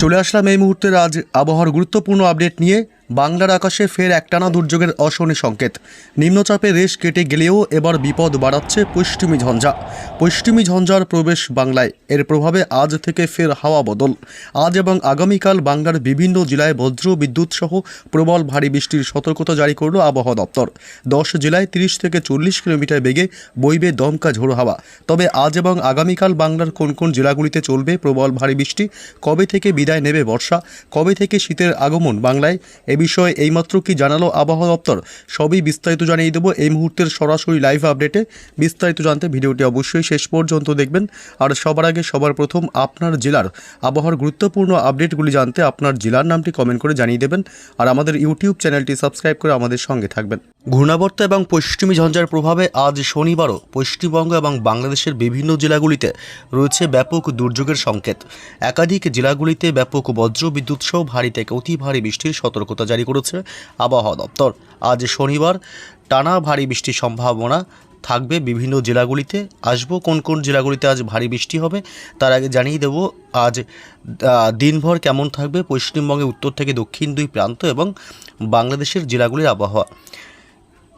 চলে আসলাম এই মুহূর্তের আজ আবহাওয়ার গুরুত্বপূর্ণ আপডেট নিয়ে। বাংলার আকাশে ফের একটানা দুর্যোগের অশনি সংকেত। নিম্নচাপে রেশ কেটে গেলেও এবার বিপদ বাড়াচ্ছে পশ্চিমী ঝঞ্ঝা। পশ্চিমী ঝঞ্ঝার প্রবেশ বাংলায়। এর প্রভাবে আজ থেকে ফের হাওয়া বদল। আজ এবং আগামীকাল বাংলার বিভিন্ন জেলায় বজ্র, বিদ্যুৎ সহ প্রবল ভারী বৃষ্টির সতর্কতা জারি করল আবহাওয়া দপ্তর। দশ জেলায় তিরিশ থেকে চল্লিশ কিলোমিটার বেগে বইবে দমকা ঝোড়ো হাওয়া। তবে আজ এবং আগামীকাল বাংলার কোন কোন জেলাগুলিতে চলবে প্রবল ভারী বৃষ্টি? কবে থেকে বিদায় নেবে বর্ষা? কবে থেকে শীতের আগমন বাংলায়? বিষয়ে এইমাত্র কি জানালো আবহাওয়া দপ্তর? সবই বিস্তারিত জানিয়ে দেবো। এই মুহূর্তের সরাসরি লাইভ আপডেটে বিস্তারিত জানতে ভিডিওটি অবশ্যই শেষ পর্যন্ত দেখবেন। আর সবার আগে সবার প্রথম আপনার জেলার আবহাওয়ার গুরুত্বপূর্ণ আপডেটগুলি জানতে আপনার জেলার নামটি কমেন্ট করে জানিয়ে দেবেন। আর আমাদের ইউটিউব চ্যানেলটি সাবস্ক্রাইব করে আমাদের সঙ্গে থাকবেন। ঘূর্ণাবর্ত এবং পশ্চিমী ঝঞ্ঝার প্রভাবে আজ শনিবারও পশ্চিমবঙ্গ এবং বাংলাদেশের বিভিন্ন জেলাগুলিতে রয়েছে ব্যাপক দুর্যোগের সংকেত। একাধিক জেলাগুলিতে ব্যাপক বজ্র বিদ্যুৎ সহ ভারী থেকে অতি ভারী বৃষ্টির সতর্কতা জারি করেছে আবহাওয়া দপ্তর। আজ শনিবার টানা ভারী বৃষ্টির সম্ভাবনা থাকবে বিভিন্ন জেলাগুলিতে। আসব কোন কোন জেলাগুলিতে আজ ভারী বৃষ্টি হবে তার আগে জানিয়ে দেব আজ দিনভর কেমন থাকবে পশ্চিমবঙ্গের উত্তর থেকে দক্ষিণ দুই প্রান্ত এবং বাংলাদেশের জেলাগুলির আবহাওয়া।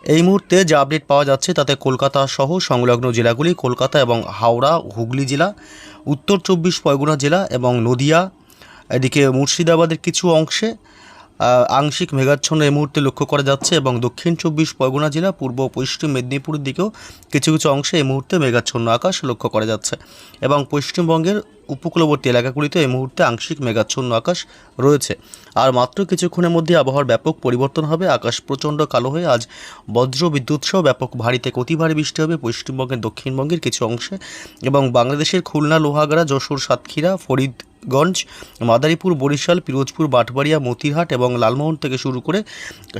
এই মুহূর্তে যে আপডেট পাওয়া যাচ্ছে তাতে কলকাতা সহ সংলগ্ন জেলাগুলি কলকাতা এবং হাওড়া, হুগলি জেলা, উত্তর চব্বিশ পরগনা জেলা এবং নদিয়া, এদিকে মুর্শিদাবাদের কিছু অংশে আংশিক মেঘাচ্ছন্ন এই মুহূর্তে লক্ষ্য করা যাচ্ছে এবং দক্ষিণ চব্বিশ পরগনা জেলা, পূর্ব পশ্চিম মেদিনীপুরের দিকেও কিছু কিছু অংশে এই মুহূর্তে মেঘাচ্ছন্ন আকাশ লক্ষ্য করা যাচ্ছে এবং পশ্চিমবঙ্গের উপকূলবর্তী এলাকাগুলিতে এই মুহূর্তে আংশিক মেঘাচ্ছন্ন আকাশ রয়েছে। আর মাত্র কিছুক্ষণের মধ্যে আবহাওয়ার ব্যাপক পরিবর্তন হবে। আকাশ প্রচণ্ড কালো হয়ে আজ বজ্র বিদ্যুৎ সহ ব্যাপক ভারী থেকে অতি ভারী বৃষ্টি হবে পশ্চিমবঙ্গের দক্ষিণবঙ্গের কিছু অংশে এবং বাংলাদেশের খুলনা, লোহাগড়া, যশোর, সাতক্ষীরা ফরিদগঞ্জ মাদারীপুর, বরিশাল, পিরোজপুর, বাটবাড়িয়া, মতিরহাট এবং লালমোহন থেকে শুরু করে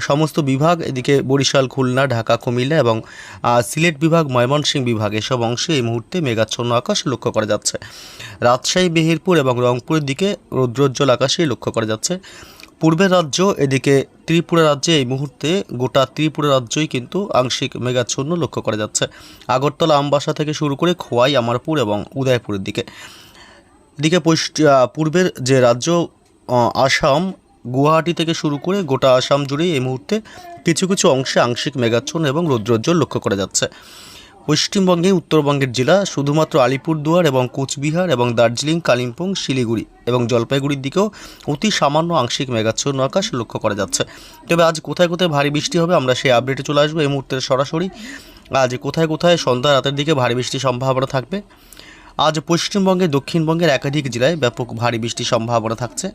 সমস্ত বিভাগ, এদিকে বরিশাল, খুলনা, ঢাকা, কুমিল্লা এবং সিলেট বিভাগ, ময়মনসিংহ বিভাগ এসব অংশে এই মুহূর্তে মেঘাচ্ছন্ন আকাশ লক্ষ্য করা যাচ্ছে। রাজশাহী, মেহেরপুর এবং রংপুরের দিকে রৌদ্রোজ্জ্বল আকাশে লক্ষ্য করা যাচ্ছে। পূর্বের রাজ্য, এদিকে ত্রিপুরা রাজ্যে এই মুহূর্তে গোটা ত্রিপুরা রাজ্যই কিন্তু আংশিক মেঘাচ্ছন্ন লক্ষ্য করা যাচ্ছে। আগরতলা আমবাসা থেকে শুরু করে খোয়াই, আমারপুর এবং উদয়পুরের দিকে। পশ্চ- পূর্বের যে রাজ্য আসাম, গুয়াহাটি থেকে শুরু করে গোটা আসাম জুড়েই এই মুহূর্তে কিছু কিছু অংশে আংশিক মেঘাচ্ছন্ন এবং রৌদ্রোজ্জ্বল লক্ষ্য করা যাচ্ছে। পশ্চিমবঙ্গে, উত্তরবঙ্গের জেলা শুধুমাত্র আলিপুরদুয়ার এবং কোচবিহার এবং দার্জিলিং, কালিম্পং, শিলিগুড়ি এবং জলপাইগুড়ির দিকেও অতি সামান্য আংশিক মেঘাচ্ছন্ন আকাশ লক্ষ্য করা যাচ্ছে। তবে আজ কোথায় কোথায় ভারী বৃষ্টি হবে আমরা সেই আপডেটে চলে আসব। এই মুহূর্তে সরাসরি আজ কোথায় কোথায় সন্ধ্যা রাতের দিকে ভারী বৃষ্টির সম্ভাবনা থাকবে? আজ পশ্চিমবঙ্গে, দক্ষিণবঙ্গের একাধিক জেলায় ব্যাপক ভারী বৃষ্টির সম্ভাবনা থাকছে।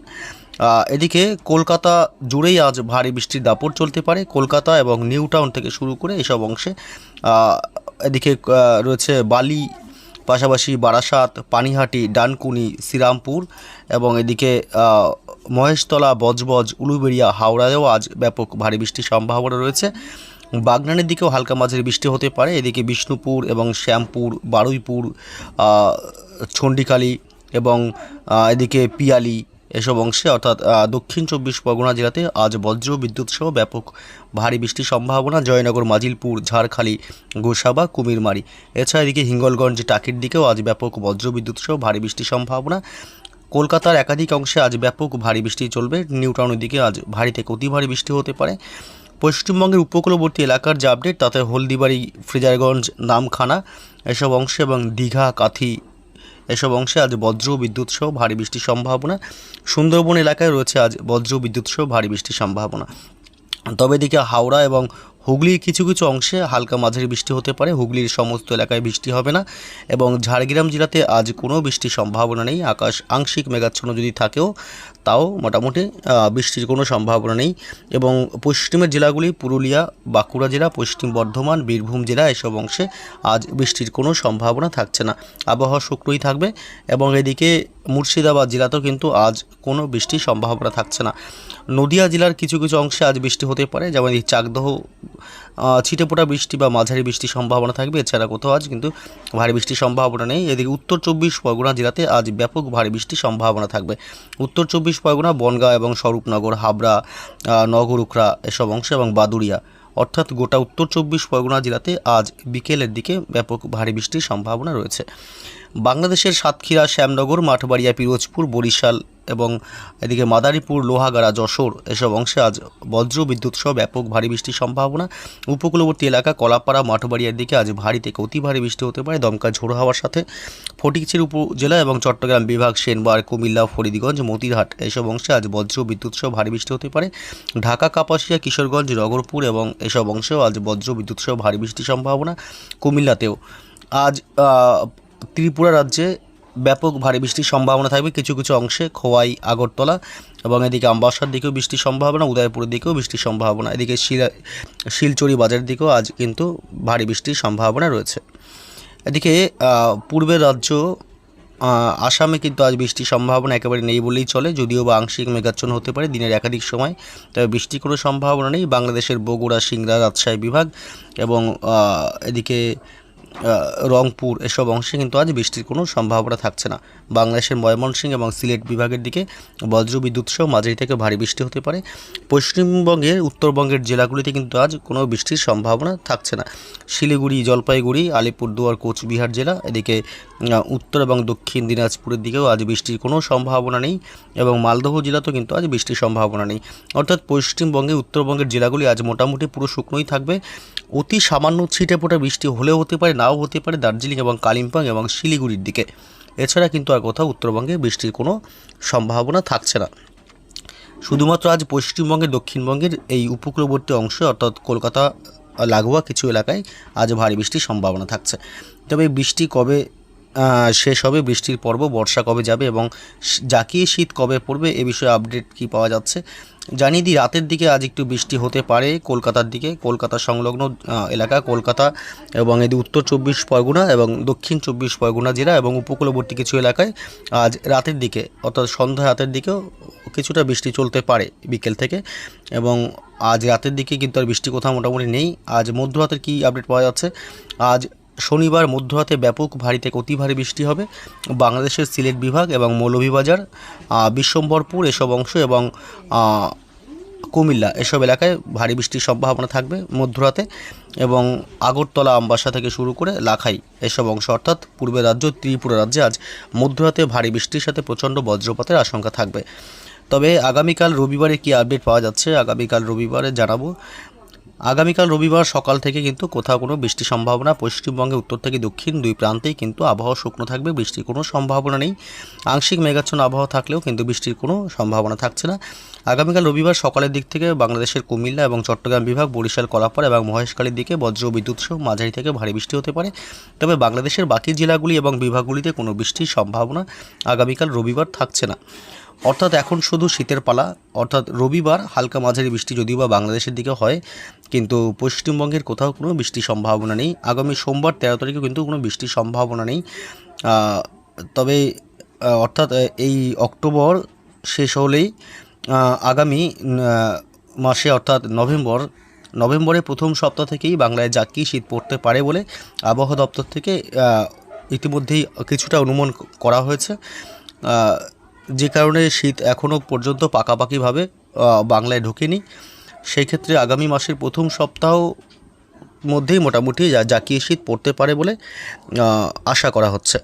এদিকে কলকাতা জুড়েই আজ ভারী বৃষ্টির দাপট চলতে পারে। কলকাতা এবং নিউ টাউন থেকে শুরু করে এসব অংশে এদিকে রয়েছে বালি, পাশাপাশি বারাসাত, পানিহাটি, ডানকুনি, শ্রীরামপুর এবং এদিকে মহেশতলা, বজবজ, উলুবেড়িয়া, হাওড়ায়ও আজ ব্যাপক ভারী বৃষ্টির সম্ভাবনা রয়েছে। বাগনানের দিকেও হালকা মাঝারি বৃষ্টি হতে পারে। এদিকে বিষ্ণুপুর এবং শ্যামপুর বারুইপুর আহ, এবং এদিকে পিয়ালি এসব অংশে অর্থাৎ দক্ষিণ চব্বিশ পরগনা জেলাতে আজ বজ্র বিদ্যুৎ সহ ব্যাপক ভারী বৃষ্টির সম্ভাবনা। জয়নগর মাজিলপুর ঝাড়খালি গোসাবা কুমিরমারি। এছাড়া এদিকে হিঙ্গলগঞ্জ টাকির দিকেও আজ ব্যাপক বজ্র বিদ্যুৎ সহ ভারী বৃষ্টির সম্ভাবনা। কলকাতার একাধিক অংশে আজ ব্যাপক ভারী বৃষ্টি চলবে। নিউটাউনের দিকে আজ ভারী থেকে অতি ভারী বৃষ্টি হতে পারে। পশ্চিমবঙ্গের উপকূলবর্তী এলাকার যে আপডেট তাতে হলদিবাড়ি, ফ্রিজারগঞ্জ, নামখানা, এসব অংশে এবং দীঘা, কাথি, এসব অংশে আজ বজ্র বিদ্যুৎ সহ ভারী বৃষ্টির সম্ভাবনা। সুন্দরবন এলাকায় রয়েছে আজ বজ্র বিদ্যুৎ সহ ভারী বৃষ্টির সম্ভাবনা। তবে এদিকে হাওড়া এবং হুগলির কিছু কিছু অংশে হালকা মাঝারি বৃষ্টি হতে পারে। হুগলির সমস্ত এলাকায় বৃষ্টি হবে না এবং ঝাড়গ্রাম জেলাতে আজ কোনো বৃষ্টির সম্ভাবনা নেই। আকাশ আংশিক মেঘাচ্ছন্ন যদি থাকেও, তাও মোটামুটি বৃষ্টির কোনো সম্ভাবনা নেই এবং পশ্চিমের জেলাগুলি পুরুলিয়া, বাঁকুড়া জেলা, পশ্চিম বর্ধমান, বীরভূম জেলা এসব অংশে আজ বৃষ্টির কোনো সম্ভাবনা থাকছে না। আবহাওয়া শুক্রই থাকবে এবং এদিকে মুর্শিদাবাদ জেলাতেও কিন্তু আজ কোনো বৃষ্টির সম্ভাবনা থাকছে না। নদিয়া জেলার কিছু কিছু অংশে আজ বৃষ্টি হতে পারে যেমন এই চাকদহ আহ, ছিটেফোঁটা বৃষ্টি বা মাঝারি বৃষ্টির সম্ভাবনা থাকবে। এছাড়া কোথাও আজ কিন্তু ভারী বৃষ্টির সম্ভাবনা নেই। এদিকে উত্তর চব্বিশ পরগনা জেলাতে আজ ব্যাপক ভারী বৃষ্টির সম্ভাবনা থাকবে। উত্তর চব্বিশ পরগনা বনগাঁ এবং স্বরূপনগর হাবড়া আহ, নগরুখরা এসব অংশে এবং বাদুড়িয়া। অর্থাৎ গোটা উত্তর চব্বিশ পরগনা জেলাতে আজ বিকেলের দিকে ব্যাপক ভারী বৃষ্টির সম্ভাবনা রয়েছে। বাংলাদেশের সাতক্ষীরা, শ্যামনগর, মাঠবাড়িয়া, পিরোজপুর, বরিশাল এবং এদিকে মাদারীপুর, লোহাগাড়া, যশোর এসব অংশে আজ বজ্র বিদ্যুৎ সহ ব্যাপক ভারী বৃষ্টির সম্ভাবনা। উপকূলবর্তী এলাকা কলাপাড়া, মাঠবাড়িয়ার দিকে আজ ভারী থেকে অতি ভারী বৃষ্টি হতে পারে। দমকা ঝোড়ো হওয়ার সাথে ফটিকচির উপজেলা এবং চট্টগ্রাম বিভাগ সেনবার কুমিল্লা, ফরিদগঞ্জ, মতিরহাট এসব অংশে আজ বজ্র বিদ্যুৎ সহ ভারী বৃষ্টি হতে পারে। ঢাকা, কাপাসিয়া, কিশোরগঞ্জ, নগরপুর এবং এসব অংশেও আজ বজ্র বিদ্যুৎ সহ ভারী বৃষ্টির সম্ভাবনা। কুমিল্লাতেও আজ ত্রিপুরা রাজ্যে ব্যাপক ভারী বৃষ্টির সম্ভাবনা থাকবে। কিছু কিছু অংশে খোয়াই, আগরতলা এবং এদিকে আমবাসার দিকেও বৃষ্টির সম্ভাবনা, উদয়পুরের দিকেও বৃষ্টির সম্ভাবনা। এদিকে শিলা, শিলচরি বাজারের দিকেও আজ কিন্তু ভারী বৃষ্টির সম্ভাবনা রয়েছে। এদিকে পূর্বের রাজ্য আসামে কিন্তু আজ বৃষ্টির সম্ভাবনা একেবারে নেই বললেই চলে, যদিও বা আংশিক মেঘাচ্ছন্ন হতে পারে দিনের একাধিক সময়, তবে বৃষ্টির কোনো সম্ভাবনা নেই। বাংলাদেশের বগুড়া, সিংড়া, রাজশাহী বিভাগ এবং এদিকে রংপুর এসব অংশে কিন্তু আজ বৃষ্টির কোনো সম্ভাবনা থাকছে না। বাংলাদেশের ময়মনসিংহ এবং সিলেট বিভাগের দিকে বজ্রবিদ্যুৎ সহ মাঝারি থেকে ভারী বৃষ্টি হতে পারে। পশ্চিমবঙ্গের, উত্তরবঙ্গের জেলাগুলিতে কিন্তু আজ কোনো বৃষ্টির সম্ভাবনা থাকছে না। শিলিগুড়ি, জলপাইগুড়ি, আলিপুরদুয়ার, কোচবিহার জেলা, এদিকে উত্তর এবং দক্ষিণ দিনাজপুরের দিকেও আজ বৃষ্টির কোনো সম্ভাবনা নেই এবং মালদহ জেলাতেও কিন্তু আজ বৃষ্টির সম্ভাবনা নেই। অর্থাৎ পশ্চিমবঙ্গে, উত্তরবঙ্গের জেলাগুলি আজ মোটামুটি পুরো শুকনোই থাকবে। অতি সামান্য ছিটে ফোটা বৃষ্টি হলেও হতে পারে, নাও হতে পারে দার্জিলিং এবং কালিম্পং এবং শিলিগুড়ির দিকে। এছাড়া কিন্তু আর কোথাও উত্তরবঙ্গে বৃষ্টির কোনো সম্ভাবনা থাকছে না। শুধুমাত্র আজ পশ্চিমবঙ্গের দক্ষিণবঙ্গের এই উপকূলবর্তী অংশে, অর্থাৎ কলকাতা, লাগোয়া কিছু এলাকায় আজ ভারী বৃষ্টির সম্ভাবনা থাকছে। তবে বৃষ্টি কবে শেষ হবে, বৃষ্টির পর্ব, বর্ষা কবে যাবে এবং জাকিয়ে শীত কবে পড়বে, এ বিষয়ে আপডেট কি পাওয়া যাচ্ছে? জানিয়ে দিই, রাতের দিকে আজ একটু বৃষ্টি হতে পারে কলকাতার দিকে। কলকাতা সংলগ্ন এলাকা কলকাতা এবং এদিকে উত্তর চব্বিশ পরগনা এবং দক্ষিণ চব্বিশ পরগনা জেলা এবং উপকূলবর্তী কিছু এলাকায় আজ রাতের দিকে, অর্থাৎ সন্ধ্যা রাতের দিকেও কিছুটা বৃষ্টি চলতে পারে বিকেল থেকে এবং আজ রাতের দিকে কিন্তু আর বৃষ্টি কোথাও মোটামুটি নেই। আজ মধ্যরাতের কি আপডেট পাওয়া যাচ্ছে? আজ শনিবার মধ্যরাতে ব্যাপক ভারী থেকে অতি ভারী বৃষ্টি হবে। বাংলাদেশের সিলেট বিভাগ এবং মৌলভীবাজার বিশ্বম্বরপুর এসব অংশ এবং কুমিল্লা এসব এলাকায় ভারী বৃষ্টির সম্ভাবনা থাকবে মধ্যরাতে এবং আগরতলা, আমবাসা থেকে শুরু করে লাখাই এসব অংশ অর্থাৎ পূর্বের রাজ্য, ত্রিপুরা রাজ্যে আজ মধ্যরাতে ভারী বৃষ্টির সাথে প্রচণ্ড বজ্রপাতের আশঙ্কা থাকবে। তবে আগামীকাল রবিবারে কি আপডেট পাওয়া যাচ্ছে? আগামীকাল রবিবারে জানাব। আগামীকাল রবিবার সকাল থেকে কিন্তু কোথাও কোনো বৃষ্টির সম্ভাবনা পশ্চিমবঙ্গে উত্তর থেকে দক্ষিণ দুই প্রান্তেই কিন্তু আবহাওয়া শুকনো থাকবে, বৃষ্টির কোনো সম্ভাবনা নেই। আংশিক মেঘাচ্ছন্ন আবহাওয়া থাকলেও কিন্তু বৃষ্টির কোনো সম্ভাবনা থাকছে না। আগামীকাল রবিবার সকালের দিক থেকে বাংলাদেশের কুমিল্লা এবং চট্টগ্রাম বিভাগ, বরিশাল, কলাপাড় এবং মহেশখালীর দিকে বজ্র বিদ্যুৎ সহ মাঝারি থেকে ভারী বৃষ্টি হতে পারে। তবে বাংলাদেশের বাকি জেলাগুলি এবং বিভাগগুলিতে কোনো বৃষ্টির সম্ভাবনা আগামীকাল রবিবার থাকছে না। অর্থাৎ এখন শুধু শীতের পালা, অর্থাৎ রবিবার হালকা মাঝারি বৃষ্টি যদিও বা বাংলাদেশের দিকে হয়, কিন্তু পশ্চিমবঙ্গের কোথাও কোনো বৃষ্টির সম্ভাবনা নেই। আগামী সোমবার তেরো তারিখেও কিন্তু কোনো বৃষ্টির সম্ভাবনা নেই। তবে অর্থাৎ এই অক্টোবর শেষ হলেই আগামী মাসে অর্থাৎ নভেম্বর, নভেম্বরের প্রথম সপ্তাহ থেকেই বাংলায় জাকি শীত পড়তে পারে বলে আবহাওয়া দপ্তর থেকে ইতিমধ্যেই কিছুটা অনুমান করা হয়েছে। যে কারণে শীত এখনও পর্যন্ত পাকাপাকিভাবে বাংলায় ঢোকেনি। সেই ক্ষেত্রে আগামী মাসের প্রথম সপ্তাহ মধ্যেই মোটামুটি জাকিয়ে শীত পড়তে পারে বলে আশা করা হচ্ছে।